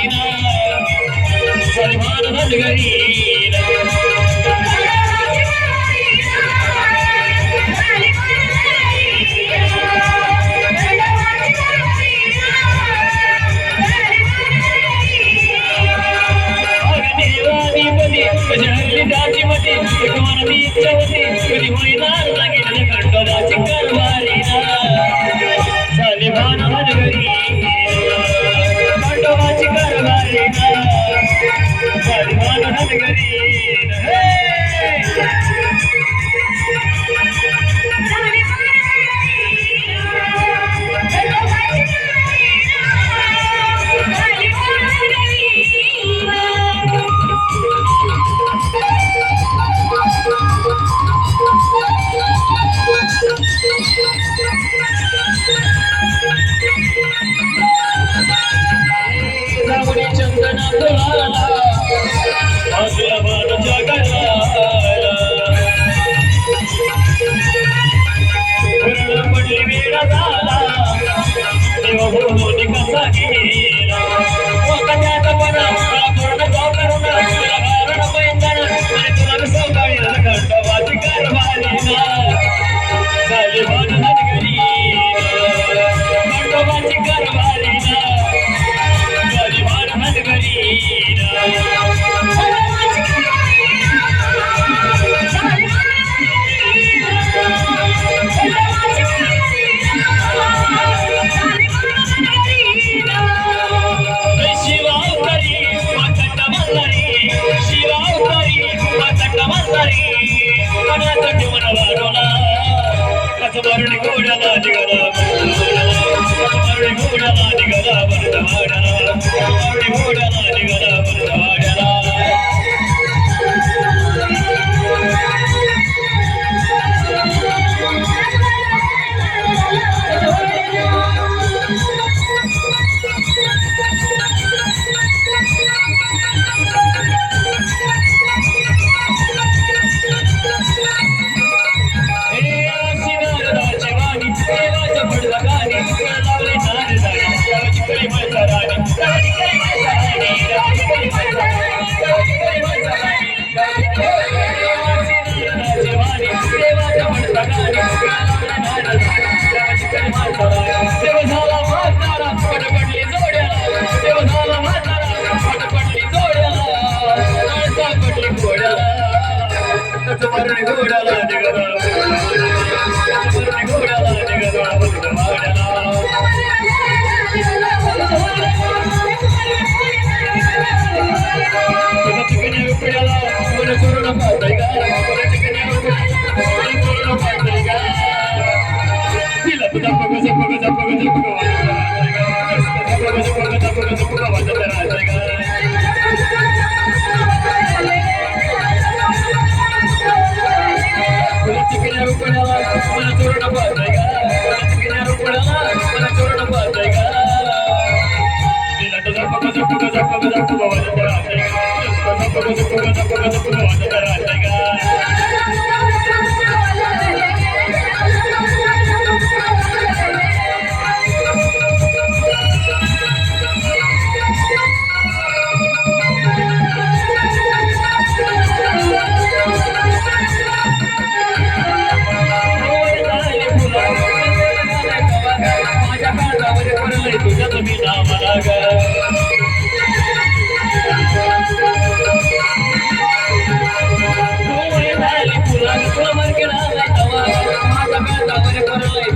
I'm gonna be so deep. চন্দন দোলা वारी कोणाचा जीवन తప్పక తప్పక తప్పక తప్పక తప్పక తప్పక తప్పక తప్పక తప్పక తప్పక Thank you.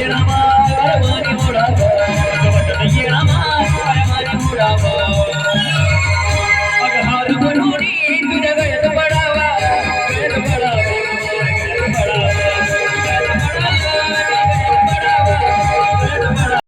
ஈரமா மாறி மூடாப்பா ஈரமா மாறி மூடாப்பா